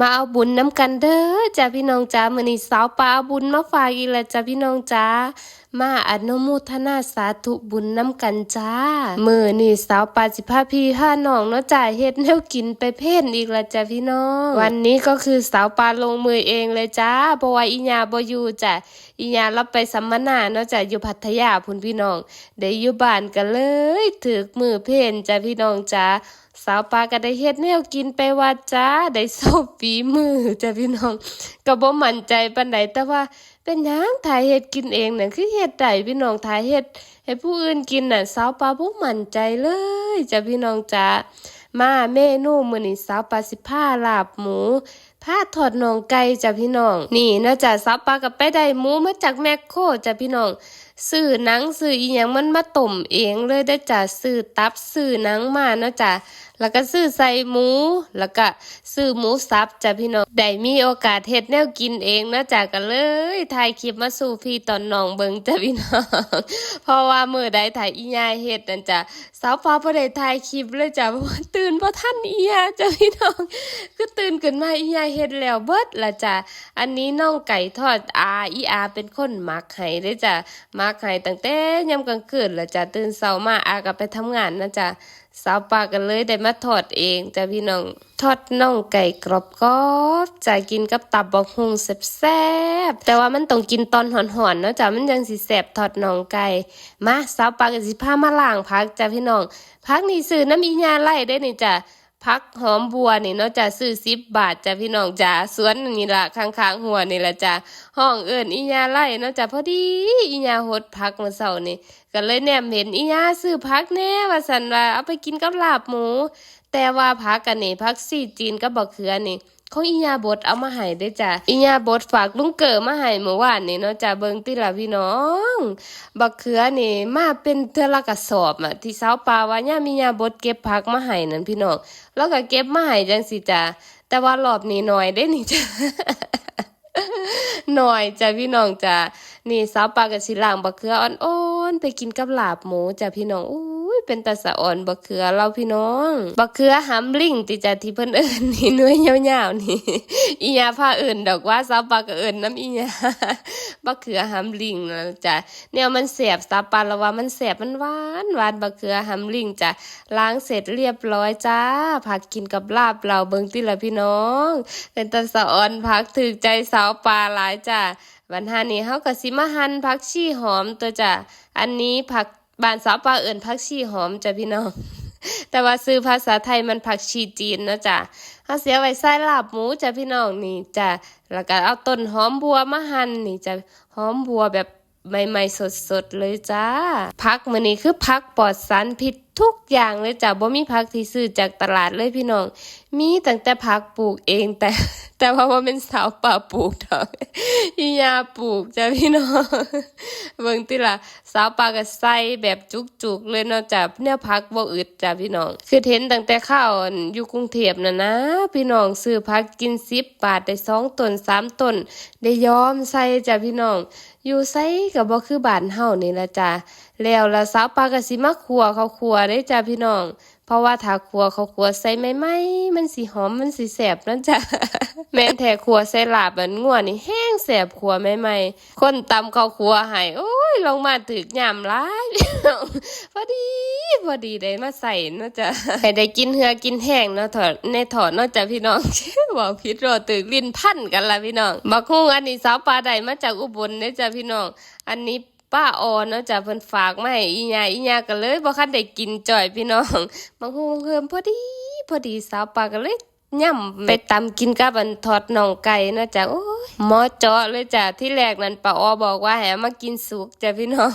มาเอาบุญน้ำกันเด้อจ้าพี่น้องจ้ามือนี้สาวปลาเอาบุญมาฝากอีกแล้วจ้าพี่น้องจ้ามาอนุโมทนาสาธุบุญน้ำกันจ้า มือนี้สาวปลาสิพาพี่พาน้องเนาะจ้ายเฮ็ดแนวกินไปเพ่นอีกล้วจ้าพี่น้อง วันนี้ก็คือสาวปลาลงมือเองเลยจ้าเพราะว่าอีญาบอยู่จ้ะอีญารับไปสัมมนาเนาะจ้ะอยู่พัทยาพุ่นพี่น้องได้อยู่บ้านกันเลยถึกมือเพ่นจ้าพี่น้องจ้าสาวปลาก็ได้เฮ็ดแนวกินไปว่าจ้า ได้สอบฝีมือจ้ะพี่น้องก็บ่มั่นใจปานใดแต่ว่า เป็นยังถ่ายเห็ดกินเองน่ะคือเห็ดได้พี่น้องถ่ายเห็ดให้ผู้อื่นกินน่ะสาวปลาบ่มั่นใจเลยจ้ะพี่น้องจ้ามาเมนูมื้อนี้สาวปลาสิผ้าลาบหมูผ้าถอดนองไก่จ้ะพี่น้อง นี่นาะจ้ะสาวปลากับไปได้หมูมาจากแมคโครจ้ะพี่น้อง ซื้อหนังซื้ออีหยังมันมาต้มเองเลยได้จ้ะซื้อตับซื้อหนังมาเนาะจ้ะแล้วก็ซื้อใส่หมู แล้วก็ซื้อหมูสับจ้ะพี่น้องได้มีโอกาสเฮ็ดแนวกินเองเนาะจ้ะก็เลยถ่ายคลิปมาสู่พี่ตอนน้องเบิงจ้ะพี่น้อง เพราะว่ามื้อใดถ่ายอียายเฮ็ดนั่นจ้ะสาวฟ้าบ่ได้ถ่ายคลิปเลยจ้ะเพราะว่าตื่นบ่ทันอียาจ้ะพี่น้อง คือตื่นขึ้นมาอียายเฮ็ดแล้วเบิดละจ้ะ อันนี้น้องไก่ทอดอาอีอาเป็นคนมักให้เด้จ้ะมาขายตั้งแต่ยามกลางคืนแล้วจ้ะตื่นเช้ามาอาก็ไปทำงานนะจ้ะสาวปากันเลยได้มาทอดเองจ้ะพี่น้องทอดน่องไก่กรอบกอบๆจะกินกับตับบักฮุงแซ่บๆแต่ว่ามันต้องกินตอนหอนๆเนาะจ้ะมันยังสิแซ่บทอดน่องไก่มาสาวปากันสิพามาล้างผักจ้ะพี่น้องผักนี่ซื้อน้ำอีญาไล่ได้นี่จ้ะ พักหอมบัวนี่เนาะจะซื้อสิบบาทจ้ะพี่น้องจ้าสวนนี่ละข้างๆหัวนี่ละจ้ะห้องเอิญอีญาไล่เนาะจ้ะพอดีอีญาหดพักมาเสานี่ก็เลยแนมเห็นอีญาซื้อพักแน่ว่าสันว่าเอาไปกินกับลาบหมู แต่ว่าพักกันนี่พักซีจีนกับบักเขือนี่ ของอีญาบดเอามาให้เด้จ้ะอีญาบดฝากลุงเก๋มาให้เมื่อวานนี่เนาะจ้ะเบิงติละพี่น้องบักเขือนี่มาเป็นเทละกระสอบอะที่สาวปาว่าย่ามีญาบดเก็บผักมาให้นั่นพี่น้องแล้วก็เก็บมาให้จังสิจ้ะแต่ว่ารอบนี้น้อยได้นี่จ้ะหน่อยจ้ะพี่น้องจ้ะนี่สาวปากับสิล่างบักเขืออ่อนๆไปกินกับลาบหมูจ้ะพี่น้องอุ้ เป็นตาสะอ่อนบักเขือเราพี่น้องบักเขือหำลิงติจ้ะที่เพิ่นเอิ้นนี่หน่วยยาวๆนี่อียาพาเอิ้นดอกว่าสาวปลากเอิ้นน้ำอียาบักเขือหำลิงนะจ้ะเนี่ยมันแสบสาวปลาละว่ามันแสบมันหวานหวานบักเขือหำลิงจ้ะล้างเสร็จเรียบร้อยจ้าผักกินกับลาบเราเบิ่งติละพี่น้อง เป็นตาสะอ่อนผักถึกใจสาวปลาหลายจ้ะวันหานี้เฮาก็สิมาหั่นผักชีหอมตัวจ้ะอันนี้ผัก บ้านสาวปลาเอิญผักชีหอมจ้ะพี่น้อง แต่ว่าซื้อภาษาไทยมันผักชีจีนนะจ้ะเอาเสียไว้ใส่ลาบหมูจ้ะพี่น้องนี่จ้ะแล้วก็เอาต้นหอมบัวมาหั่นนี่จ้ะหอมบัวแบบใหม่ๆสดๆเลยจ้าผักมื้อนี้คือผักปลอดสารพิษ ทุกอย่างเลยจ้ะบ่มีผักที่ซื้อจากตลาดเลยพี่น้อง มีตั้งแต่ผักปลูกเองแต่ แต่ว่าว่าเป็นสาวป่าปลูกดอกอียาปลูกจ้ะพี่น้องเบิ่งติล่ะสาวปลาก็ใส่แบบจุกๆเลยเนาะจ้ะเนี่ยผักบ่อึดจ้ะพี่น้อง คือเห็นตั้งแต่ข้าวอยู่กรุงเทพน่ะนะ พี่น้องซื้อผักกิน10บบาทได้สองต้นสามต้นได้ยอมใส่จ้ะพี่น้องอยู่ไสก็บ่คือบ้านเฮานี่ละจ้ะแล้วละสาวปลาก็สิมาคั่วข้าวคั่วเด้จ้ะพี่น้อง เพราะว่าถ้าคั่วเขาวคั่วใส่ใหม่ๆมันสิหอมมันสิแสบนั่นจ้ะแม่แท้คั่วใส่ลาบมันงัวนี่แห้งแสบคั่วใหม่ๆคนตำเขาวคั่วให้โอ้ยลงมาถึกยามหลายพอดีพอดีได้มาใส่นาะจ้ะให้ได้กินเหือกินแห้งเนาะถอดในถอดนาะจ้ะพี่น้องบอกผิดรอตึกลิ้นพันกันละพี่น้องบักฮุ้งอันนี้สาวปลาใดมาจากอุบลเด้จ้ะพี่น้อง อันนี้ ป้าออนเนาะจ้ะเพิ่นฝากมาให้อีหยาอีหยาก็เลยบ่คันได้กินจ่อยพี่น้องบางฮูเพิ่มพอดี พอดีสาวป้าก็เลยย่ำไปตำกินกับอันทอดน่องไก่เนาะจ้ะโอ้ยหมอเจาะเลยจ้ะที่แรกนั้นป้าออบอกว่าให้มากินสุกจ้ะพี่น้อง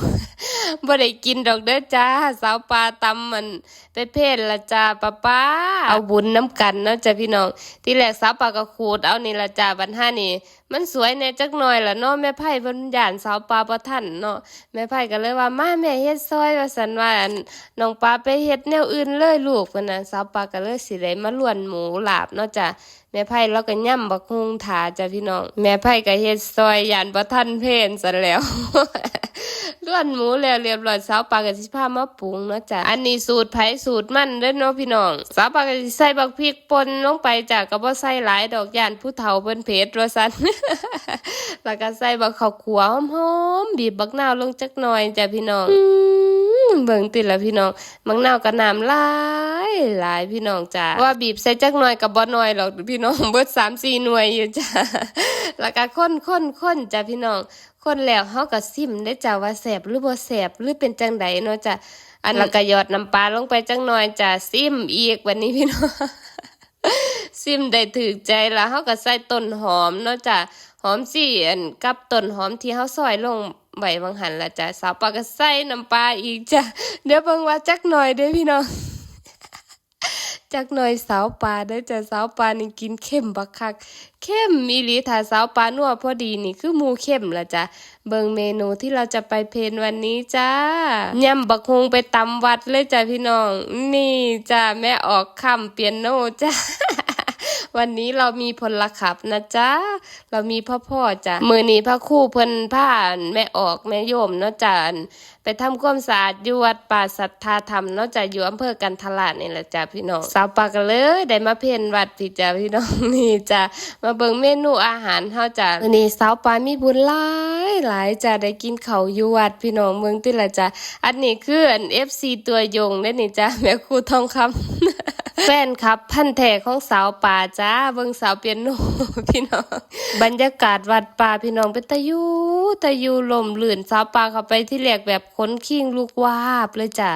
บ่ได้กินดอกเด้อจ้าสาวปลาตำมัน ไปเพศละจ้าป้าป้าเอาบุญน้ำกันเนาะจ้ะพี่น้อง ที่แรกสาวปลาก็ขูดเอานี่ละจ้าบันห้านี่ มันสวยแน่จักหน่อยละเนาะแม่ไผ่เพิ่นย่านสาวปลาบ่ทันเนาะแม่ไผ่ก็เลยว่ามาแม่เฮ็ดซอยว่าซั่นว่าอันน้องปลาไปเฮ็ดแนวอื่นเลยลูกเพิ่นะสาวปลาก็เลยสิได้มาล้วนหมูหลาบเนาะจ้ะแม่ไผ่เราก็ย่ำบักฮุงถาจ้ะพี่น้อง แม่ไผ่ก็เฮ็ดซอยย่านบ่ทันเพนซะแล้ว เล้วนหมูแล้วเรียบร้อยสาวปลากับสิพามาปรุงเนาะจ้ะอันนี้สูตรไผสูตรมันเด้อเนาะพี่น้องสาวปลากับสิใส่บักพริกป่นลงไปจ้ะก็บ่ใส่หลายดอกย่านผู้เฒ่าเพิ่นเผ็ดว่าซั่นแล้วก็ใส่บักข้าวขัวหอมๆบีบบักนาวลงจักหน่อยจ้ะพี่น้องเบิ่งติดละพี่น้องบักนาวกับน้ำลายหลายพี่น้องจ้ะว่าบีบใส่จักหน่อยก็บ่น้อยหรอกพี่น้องเบิด3-4หน่วยอยู่จ้ะแล้วก็ค้นๆๆจ้ะพี่น้อง คนแล้วเฮาก็ซิมได้จ้ะว่าแสบหรือบ่แสบหรือเป็นจังใดเนาะจ้ะอันล้วก็ยอดน้ำปลาลงไปจังหน่อยจ้ะซิมอีกวันนี้พี่น้องซิมได้ถือใจแล้วเฮาก็ใส่ต้นหอมเนาะจ้ะหอมสี่อันกับต้นหอมที่เฮาซอยลงไว้บางหันละจ้ะสาวปลาก็ใส่น้ำปลาอีกจ้ะเดี๋ยวเบิ่งว่าจักหน่อยเด้อพี่น้อง จักหน่อยสาวปลาได้จ้ะสาวปลานี่กินเข้มบักคักเข้มอีหลีถ้าสาวปลานัวพอดีนี่คือหมูเข้มละจ้ะเบิ่งเมนูที่เราจะไปเพนวันนี้จ้ายำบักฮงไปตำวัดเลยจ้ะพี่น้อง นี่จ้ะแม่ออกคำเปียโนจ้ะ วันนี้เรามีพลขับนะจ๊ะ เรามีพ่อพ่อจ้ะมือนี้พระคู่เพิ่นผ่านแม่ออกแม่โยมเนาะจ้ะอันไปทำความสะอาดอยู่วัดป่าสัทธาธรรมเนาะจ้ะอยู่อำเภอกันทลาดนี่แหละจ้ะพี่น้องสาวปากกันเลยได้มาเพ่นวัดพี่จ้ะพี่น้องนี่จ้ะมาเบิ่งเมนูอาหารเฮาจ้ะมื้อนี้สาวปามีบุญหลายหลายจ้ะได้กินเขาอยู่วัดพี่น้องเมืองติละจ้ะอันนี้คืออัน FC ตัวยงเด้นี่จ้ะแม่ครูทองคำ แฟนครับ พันแท้ของสาวป่าจ้าเบิ่งสาวเปียโนพี่น้องบรรยากาศวัดป่าพี่น้องเป็นตะยูตะยูลมลื่นสาวป่าเข้าไปที่แรกแบบขนคิงลูกวาบเลยจ้ะ